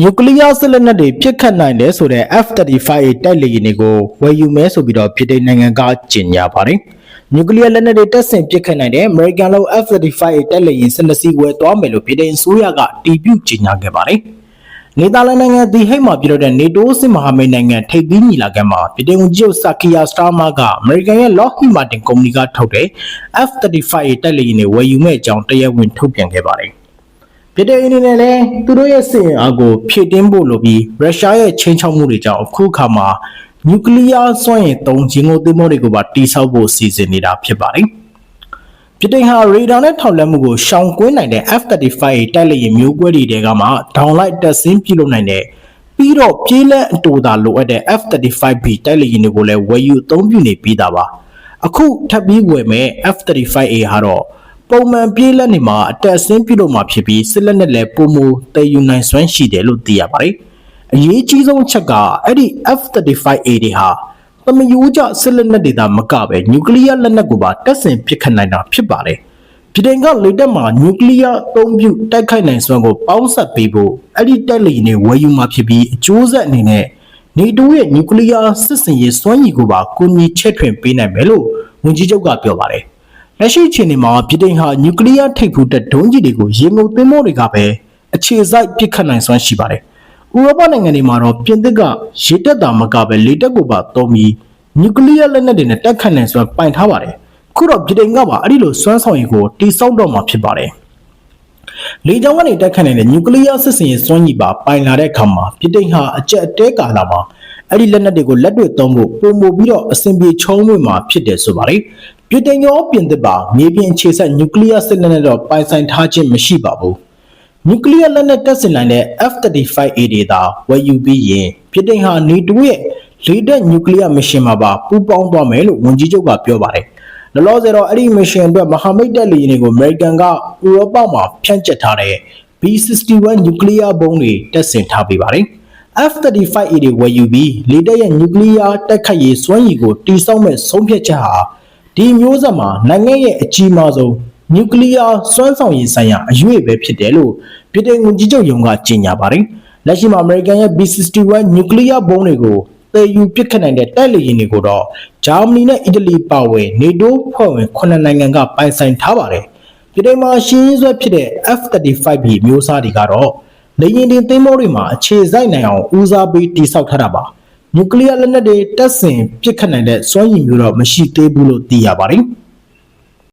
နျူကလ িয়ার စစ်လက်နက်တွေပြစ်ခတ်နိုင်တယ်ဆိုတဲ့ F-35A တိုက်လေယာဉ်တွေကိုဝယ်ယူမယ်ဆိုပြီးတော့ပြည်ထောင်နိုင်ငံကကြေညာပါတယ်။နျူကလ িয়ার လက်နက်တွေတပ်ဆင်ပြစ်ခတ်နိုင်တဲ့ American လို့ F-35A တိုက်လေယာဉ်12စီးဝယ်သွားမယ်လို့ပြည်ထောင်ဆိုရကတီးပြုတ်ကြေညာခဲ့ပါတယ်။နေသာလန်နိုင်ငံဒီဟိတ်မှာပြုလုပ်တဲ့ NATO စစ်မဟာမိတ်နိုင်ငံထိပ်သီးညီလာခံမှာပြည်ထောင်ချုပ်ဆာကီယာစတာမာက American ရဲ့ Lockheed Martin ကုမ္ပဏီကထုတ်တဲ့ F-35A တိုက်လေယာဉ်တွေဝယ်ယူမဲ့အကြောင်းတရားဝင်ထုတ်ပြန်ခဲ့ပါတယ်။ ပြည်တဲ့အနေနဲ့လည်းသူတို့ရဲ့စစ်အင်အားကိုဖြည့်တင်းဖို့လိုပြီးရုရှားရဲ့ချင်းချောက်မှုတွေကြောင့်အခုအခါမှာနျူကလ িয়ার စွမ်းရည်သုံးဂျင်ငိုသင်းမောတွေကိုပါတိစောက်ဖို့စီစဉ်နေတာဖြစ်ပါတယ်။ပြည်တဲ့ဟာရေဒါနဲ့ထောက်လက်မှုကိုရှောင်ကွင်းနိုင်တဲ့ F-35 တိုက်လေယာဉ်မျိုးကွဲတွေတဲကမှဒေါင်လိုက်တက်ဆင်းပြုလုပ်နိုင်တဲ့ပြီးတော့ပြေးလက်အတူတာလိုအပ်တဲ့ F-35B တိုက်လေယာဉ်တွေကိုလည်းဝယ်ယူအသုံးပြုနေပြီးသားပါ။အခုထပ်ပြီးဝယ်မဲ့ F-35A ဟာတော့ ပုံမှန်ပြေးလက်နေမှာအတက်အဆင်းပြုလုပ်မှာဖြစ်ပြီးစစ်လက်နဲ့လည်းပုံမူတည်ယူနိုင်စွမ်းရှိတယ်လို့သိရပါတယ်။အရေးကြီးဆုံးအချက်ကအဲ့ဒီ F-35A တွေဟာသမယိုးကျစစ်လက်နက်တွေသာမကပဲနျူကလ িয়ার လက်နက်ကိုပါတက်ဆင်ပစ်ခတ်နိုင်တာဖြစ်ပါတယ်။ပြည်တိုင်ကလေတက်မှာနျူကလ িয়ার အသုံးပြုတိုက်ခိုက်နိုင်စွမ်းကိုပေါင်းစပ်ပေးဖို့အဲ့ဒီတက်လီတွေဝယ်ယူမှာဖြစ်ပြီးအကျိုးဆက်အနေနဲ့နေတိုးရဲ့နျူကလ িয়ার စစ်စင်ရေးစွမ်းရည်ကိုပါကူညီချဲ့ထွင်ပေးနိုင်မယ်လို့ဝန်ကြီးချုပ်ကပြောပါတယ်။ လက်ရှိအချိန်မှာပြည်တိုင်ဟာနျူကလ িয়ার ထိပ်ဖူးတက်ဒုံးကြီးတွေကိုရေငုပ်သင်းမောတွေကပဲအခြေစိုက်ပစ်ခတ်နိုင်စွမ်းရှိပါတယ်။ဥရောပနိုင်ငံတွေမှာတော့ပြင်သစ်ကရေတက်တာမကပဲလေတက်ကိုပါသုံးပြီးနျူကလ িয়ার လက်နက်တွေနဲ့တက်ခတ်နိုင်စွမ်းပိုင်ထားပါတယ်။ခုတော့ပြည်တိုင်ကပါအဲ့ဒီလိုစွမ်းဆောင်ရည်ကိုတိစောက်တော့မှာဖြစ်ပါတယ်။လေကြောင်းကနေတက်ခတ်နိုင်တဲ့နျူကလ িয়ার စစ်စင်ရေးစွမ်းရည်ပါပိုင်လာတဲ့အခါမှာပြည်တိုင်ဟာအကြက်အတဲကာလာမှာအဲ့ဒီလက်နက်တွေကိုလက်တွေ့သုံးဖို့ပုံမှုပြီးတော့အစဉ်ပြေချုံးဝင်မှာဖြစ်တယ်ဆိုပါတယ်။ ပြည်တိုင်ရောပြင်သစ်ပါမြေပြင်အခြေဆက်နျူကလ িয়ার စစ်လက်နက်တော့ပိုင်ဆိုင်ထားခြင်းမရှိပါဘူး။နျူကလ িয়ারလက်နက်တပ်ဆင်နိုင်တဲ့ F-35A တွေသာဝယ်ယူပြီးရင်ပြည်တိုင်ဟာနေတိုးရဲ့လေတပ်နျူကလ িয়ারမရှင်မှာပါပူးပေါင်းသွားမယ်လို့ဝန်ကြီးချုပ်ကပြောပါတယ်။လောလောဆယ်တော့အဲ့ဒီမရှင်အတွက်မဟာမိတ်တပ်လေယာဉ်တွေကိုအမေရိကန်ကဥရောပမှာဖြန့်ကျက်ထားတဲ့ B61 နျူကလ িয়ার ဘုံးတွေတပ်ဆင်ထားပေးပါတယ်။ F-35A တွေဝယ်ယူပြီးလေတပ်ရဲ့နျူကလ িয়ার တိုက်ခိုက်ရေးစွမ်းရည်ကိုတိစောက်မဲ့ဆုံးဖြတ်ချက်ဟာ ဒီမျိုးဆက်မှာနိုင်ငံရဲ့အကြီးမားဆုံးနျူကလ িয়ার စွမ်းဆောင်ရည်ဆိုင်ရာအရွေ့ပဲဖြစ်တယ်လို့ပြည်ထောင်ဝန်ကြီးချုပ်ယုံကကြေညာပါတယ်။လက်ရှိမှာအမေရိကန်ရဲ့ B61 နျူကလ িয়ার ဘုံးတွေကိုတည်ယူပစ်ခတ်နိုင်တဲ့တိုက်လေယာဉ်တွေကိုတော့ဂျာမနီနဲ့အီတလီပါဝင် NATO ဖွဲ့ဝင်9နိုင်ငံကပိုင်ဆိုင်ထားပါတယ်။ပြည်ထောင်မှာရှင်းရင်းဆွဲဖြစ်တဲ့ F-35B မျိုးစားတွေကတော့လေယာဉ်တင်သင်းမောတွေမှာအခြေစိုက်နိုင်အောင်ဦးစားပေးတိစောက်ထားတာပါ။ နျူကလ িয়ার လက်နက်တွေတက်ဆင်ပစ်ခတ်နိုင်တဲ့စွမ်းရည်မျိုးတော့မရှိသေးဘူးလို့သိရပါတယ်။